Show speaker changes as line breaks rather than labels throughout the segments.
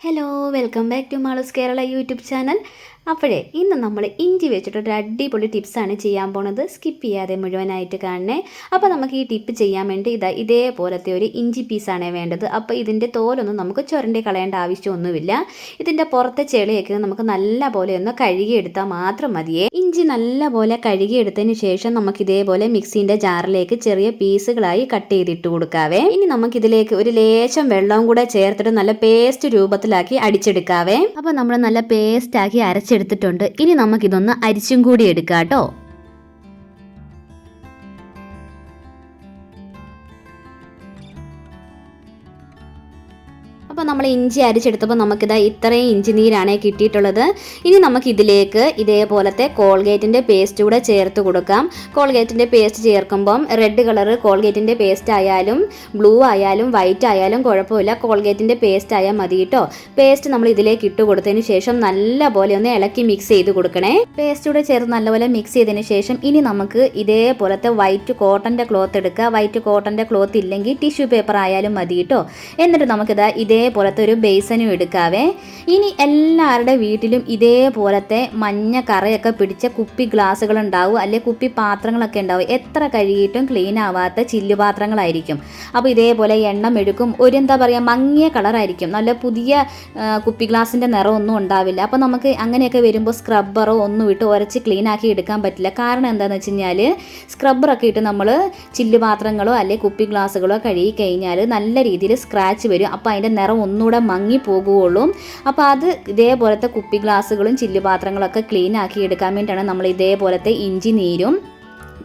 Hello welcome back to Maloos Kerala YouTube channel അപ്പോഴേ ഇന്ന് നമ്മൾ ഇഞ്ചി വെച്ചിട്ട് ഒരു അടിപൊളി ടിപ്സാണ് ചെയ്യാൻ പോണത്. സ്കിപ്പ് ചെയ്യാതെ മുഴുവനായിട്ട് കാണണേ. അപ്പോൾ നമുക്ക് ഈ ടിപ്പ് ചെയ്യാൻ വേണ്ടി ഇതാ ഇതേപോലത്തെ ഒരു ഇഞ്ചി പീസാണ് വേണ്ടത്. അപ്പോൾ ഇതിന്റെ തോലൊന്നും നമുക്ക് ചുരണ്ടി കളയേണ്ട ആവശ്യമൊന്നുമില്ല. ഇതിന്റെ പുറത്തെ ചെളിയൊക്കെ നമുക്ക് നല്ല പോലെ ഒന്ന് കഴുകിയെടുത്താൽ മാത്രം മതിയേ. ഇഞ്ചി നല്ലപോലെ കഴുകിയെടുത്തതിന് ശേഷം നമുക്ക് ഇതേപോലെ മിക്സിന്റെ ജാറിലേക്ക് ചെറിയ പീസുകളായി കട്ട് ചെയ്തിട്ട് കൊടുക്കാവേ. ഇനി നമുക്ക് ഇതിലേക്ക് ഒരു ലേശം വെള്ളവും കൂടെ ചേർത്തിട്ട് നല്ല പേസ്റ്റ് രൂപത്തിലാക്കി അടിച്ചെടുക്കാവേ. അപ്പോൾ നമ്മൾ നല്ല പേസ്റ്റ് ആക്കി അരച്ചെടുത്തിട്ടുണ്ട്. ഇനി നമുക്കിതൊന്ന് അരിച്ചും കൂടി എടുക്കാം കേട്ടോ അപ്പോൾ നമ്മൾ ഇഞ്ചി അരിച്ചെടുത്തപ്പോൾ നമുക്കിതാ ഇത്രയും ഇഞ്ചി നീരാണ് കിട്ടിയിട്ടുള്ളത്. ഇനി നമുക്ക് ഇതിലേക്ക് ഇതേപോലത്തെ കോൾഗേറ്റിന്റെ പേസ്റ്റ് കൂടെ ചേർത്ത് കൊടുക്കാം. കോൾഗേറ്റിന്റെ പേസ്റ്റ് ചേർക്കുമ്പം റെഡ് കളർ കോൾഗേറ്റിന്റെ പേസ്റ്റ് ആയാലും ബ്ലൂ ആയാലും വൈറ്റ് ആയാലും കുഴപ്പമില്ല. കോൾഗേറ്റിന്റെ പേസ്റ്റ് ആയാൽ മതി കേട്ടോ. പേസ്റ്റ് നമ്മൾ ഇതിലേക്ക് ഇട്ട് കൊടുത്തതിന് ശേഷം നല്ലപോലെ ഒന്ന് ഇളക്കി മിക്സ് ചെയ്ത് കൊടുക്കണേ. പേസ്റ്റ് കൂടെ ചേർത്ത് നല്ലപോലെ മിക്സ് ചെയ്തതിന് ശേഷം ഇനി നമുക്ക് ഇതേപോലത്തെ വൈറ്റ് കോട്ടന്റെ ക്ലോത്ത് എടുക്കുക. വൈറ്റ് കോട്ടന്റെ ക്ലോത്ത് ഇല്ലെങ്കിൽ ടിഷ്യൂ പേപ്പർ ആയാലും മതി കേട്ടോ. എന്നിട്ട് നമുക്കിതാ ഇതേപോലത്തെ ഒരു ബേസനും എടുക്കാവേ. ഇനി എല്ലാവരുടെ വീട്ടിലും ഇതേപോലത്തെ മഞ്ഞ കറയൊക്കെ പിടിച്ച കുപ്പി ഗ്ലാസ്സുകൾ ഉണ്ടാവും അല്ലെങ്കിൽ കുപ്പി പാത്രങ്ങളൊക്കെ ഉണ്ടാവും. എത്ര കഴുകിയിട്ടും ക്ലീൻ ആവാത്ത ചില്ലു പാത്രങ്ങളായിരിക്കും. അപ്പോൾ ഇതേപോലെ എണ്ണം എടുക്കും. ഒരു എന്താ പറയുക മങ്ങിയ കളറായിരിക്കും. നല്ല പുതിയ കുപ്പി ഗ്ലാസിന്റെ നിറമൊന്നും ഉണ്ടാവില്ല. അപ്പോൾ നമുക്ക് അങ്ങനെയൊക്കെ വരുമ്പോൾ സ്ക്രബ്ബറോ ഒന്നും ഇട്ട് ഉരച്ച് ക്ലീൻ ആക്കി എടുക്കാൻ പറ്റില്ല. കാരണം എന്താണെന്ന് വെച്ച് കഴിഞ്ഞാൽ സ്ക്രബ്ബറൊക്കെ ഇട്ട് നമ്മൾ ചില്ല് പാത്രങ്ങളോ അല്ലെങ്കിൽ കുപ്പി ഗ്ലാസ്സുകളോ കഴുകി കഴിഞ്ഞാൽ നല്ല രീതിയിൽ സ്ക്രാച്ച് വരും. അപ്പോൾ അതിന്റെ നിറം ഒന്നുകൂടെ മങ്ങി പോകുകയുള്ളൂ അപ്പോൾ അത് ഇതേപോലത്തെ കുപ്പി ഗ്ലാസ്സുകളും ചില്ലുപാത്രങ്ങളൊക്കെ ക്ലീൻ ആക്കി എടുക്കാൻ വേണ്ടിയിട്ടാണ് നമ്മൾ ഇതേപോലത്തെ ഇഞ്ചി നീരും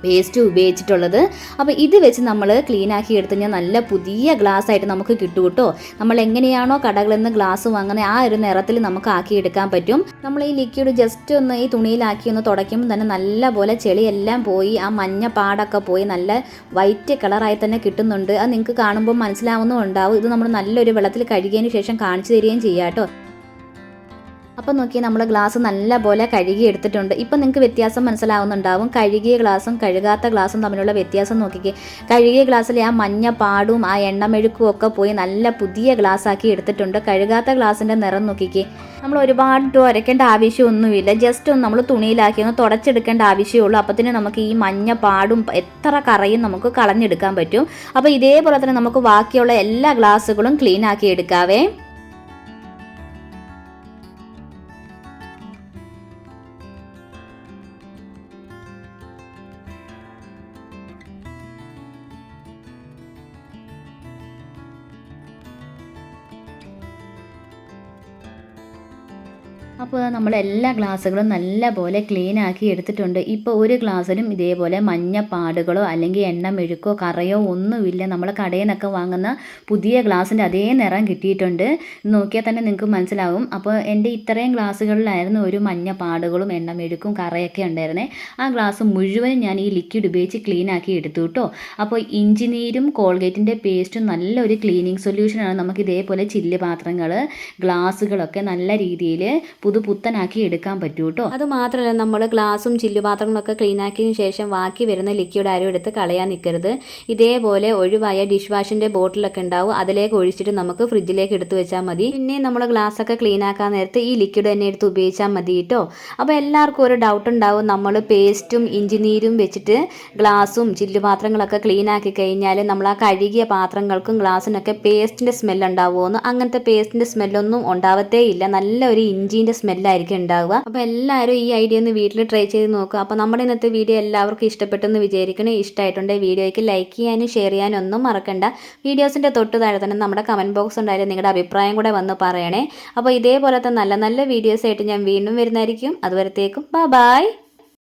പേസ്റ്റ് ഉപയോഗിച്ചിട്ടുള്ളത്. അപ്പോൾ ഇത് വെച്ച് നമ്മൾ ക്ലീൻ ആക്കി എടുത്തു കഴിഞ്ഞാൽ നല്ല പുതിയ ഗ്ലാസ് ആയിട്ട് നമുക്ക് കിട്ടും കേട്ടോ. നമ്മൾ എങ്ങനെയാണോ കടകളിൽ നിന്ന് ഗ്ലാസ് വാങ്ങുന്നത് ആ ഒരു നിറത്തിൽ നമുക്ക് ആക്കി എടുക്കാൻ പറ്റും. നമ്മൾ ഈ ലിക്വിഡ് ജസ്റ്റ് ഒന്ന് ഈ തുണിയിലാക്കി ഒന്ന് തുടയ്ക്കുമ്പോൾ തന്നെ നല്ല പോലെ ചെളിയെല്ലാം പോയി ആ മഞ്ഞ പാടൊക്കെ പോയി നല്ല വൈറ്റ് കളറായി തന്നെ കിട്ടുന്നുണ്ട്. അത് നിങ്ങൾക്ക് കാണുമ്പോൾ മനസ്സിലാവുന്നുണ്ടാവും. ഇത് നമ്മൾ നല്ലൊരു വെള്ളത്തിൽ കഴുകിയതിന് ശേഷം കാണിച്ചു തരികയും ചെയ്യാം കേട്ടോ. അപ്പം നോക്കി നമ്മൾ ഗ്ലാസ് നല്ല പോലെ കഴുകി എടുത്തിട്ടുണ്ട്. ഇപ്പം നിങ്ങൾക്ക് വ്യത്യാസം മനസ്സിലാവുന്നുണ്ടാവും. കഴുകിയ ഗ്ലാസും കഴുകാത്ത ഗ്ലാസും തമ്മിലുള്ള വ്യത്യാസം നോക്കിക്കേ. കഴുകിയ ഗ്ലാസ്സിലെ ആ മഞ്ഞ പാടും ആ എണ്ണമെഴുക്കും ഒക്കെ പോയി നല്ല പുതിയ ഗ്ലാസ്സാക്കി എടുത്തിട്ടുണ്ട്. കഴുകാത്ത ഗ്ലാസിന്റെ നിറം നോക്കിക്കേ. നമ്മൾ ഒരുപാട് ഉരയ്ക്കേണ്ട ആവശ്യമൊന്നുമില്ല. ജസ്റ്റ് ഒന്ന് നമ്മൾ തുണിയിലാക്കി ഒന്ന് തുടച്ചെടുക്കേണ്ട ആവശ്യമുള്ളൂ. അപ്പത്തിന് നമുക്ക് ഈ മഞ്ഞ പാടും എത്ര കറയും നമുക്ക് കളഞ്ഞെടുക്കാൻ പറ്റും. അപ്പോൾ ഇതേപോലെ തന്നെ നമുക്ക് ബാക്കിയുള്ള എല്ലാ ഗ്ലാസ്സുകളും ക്ലീൻ ആക്കി എടുക്കാവേ. അപ്പോൾ നമ്മൾ എല്ലാ ഗ്ലാസ്സുകളും നല്ല പോലെ ക്ലീൻ ആക്കി എടുത്തിട്ടുണ്ട്. ഇപ്പോൾ ഒരു ഗ്ലാസ്സിലും ഇതേപോലെ മഞ്ഞ പാടുകളോ അല്ലെങ്കിൽ എണ്ണ മെഴുക്കോ കറയോ ഒന്നുമില്ല. നമ്മൾ കടയിൽ നിന്നൊക്കെ വാങ്ങുന്ന പുതിയ ഗ്ലാസ്സിന്റെ അതേ നിറം കിട്ടിയിട്ടുണ്ട്. നോക്കിയാൽ തന്നെ നിങ്ങൾക്ക് മനസ്സിലാവും. അപ്പോൾ എന്റെ ഇത്രയും ഗ്ലാസ്സുകളിലായിരുന്നു ഒരു മഞ്ഞ പാടുകളും എണ്ണ മെഴുക്കും കറയൊക്കെ ഉണ്ടായിരുന്നേ. ആ ഗ്ലാസ് മുഴുവനും ഞാൻ ഈ ലിക്വിഡ് ഉപയോഗിച്ച് ക്ലീൻ ആക്കി എടുത്തു കേട്ടോ. അപ്പോൾ ഇഞ്ചിനീരും കോൾഗേറ്റിന്റെ പേസ്റ്റും നല്ലൊരു ക്ലീനിങ് സൊല്യൂഷനാണ് നമുക്ക് ഇതേപോലെ ചില്ല് പാത്രങ്ങൾ ഗ്ലാസ്സുകളൊക്കെ നല്ല രീതിയിൽ പുതു പുത്തനാക്കി എടുക്കാൻ പറ്റൂ കേട്ടോ അത് മാത്രമല്ല നമ്മൾ ഗ്ലാസും ചില്ലുപാത്രങ്ങളൊക്കെ ക്ലീൻ ആക്കിയതിന് ശേഷം ബാക്കി വരുന്ന ലിക്വിഡ് ആരും എടുത്ത് കളയാൻ നിൽക്കരുത് ഇതേപോലെ ഒഴിവായ ഡിഷ് വാഷിന്റെ ബോട്ടിലൊക്കെ ഉണ്ടാവും. അതിലേക്ക് ഒഴിച്ചിട്ട് നമുക്ക് ഫ്രിഡ്ജിലേക്ക് എടുത്തു വെച്ചാൽ മതി. പിന്നെ നമ്മൾ ഗ്ലാസ് ഒക്കെ ക്ലീൻ ആക്കാൻ നേരത്ത് ഈ ലിക്വിഡ് തന്നെ എടുത്ത് ഉപയോഗിച്ചാൽ മതി കേട്ടോ അപ്പോൾ എല്ലാവർക്കും ഒരു ഡൗട്ട് ഉണ്ടാവും. നമ്മൾ പേസ്റ്റും ഇഞ്ചിനീരും വെച്ചിട്ട് ഗ്ലാസും ചില്ലുപാത്രങ്ങളൊക്കെ ക്ലീൻ ആക്കി കഴിഞ്ഞാൽ നമ്മൾ ആ കഴുകിയ പാത്രങ്ങൾക്കും ഗ്ലാസ്സിനൊക്കെ പേസ്റ്റിന്റെ സ്മെല്ല് ഉണ്ടാവുമെന്ന് അങ്ങനത്തെ പേസ്റ്റിന്റെ സ്മെല്ലൊന്നും ഉണ്ടാവത്തേ ഇല്ല. നല്ല ഒരു സ്മെല്ലായിരിക്കും ഉണ്ടാവുക. അപ്പോൾ എല്ലാവരും ഈ ഐഡിയ ഒന്ന് വീട്ടിൽ ട്രൈ ചെയ്ത് നോക്കുക. അപ്പോൾ നമ്മുടെ ഇന്നത്തെ വീഡിയോ എല്ലാവർക്കും ഇഷ്ടപ്പെട്ടെന്ന് വിചാരിക്കണേ ഇഷ്ടമായിട്ടുണ്ട് വീഡിയോയ്ക്ക് ലൈക്ക് ചെയ്യാനും ഷെയർ ചെയ്യാനും ഒന്നും മറക്കണ്ട. വീഡിയോസിന്റെ തൊട്ട് താഴെ തന്നെ നമ്മുടെ കമന്റ് ബോക്സ് ഉണ്ടായാലും നിങ്ങളുടെ അഭിപ്രായം കൂടെ വന്ന് പറയണേ. അപ്പോൾ ഇതേപോലത്തെ നല്ല നല്ല വീഡിയോസ് ആയിട്ട് ഞാൻ വീണ്ടും വരുന്നതായിരിക്കും. അതുവരത്തേക്കും ബൈ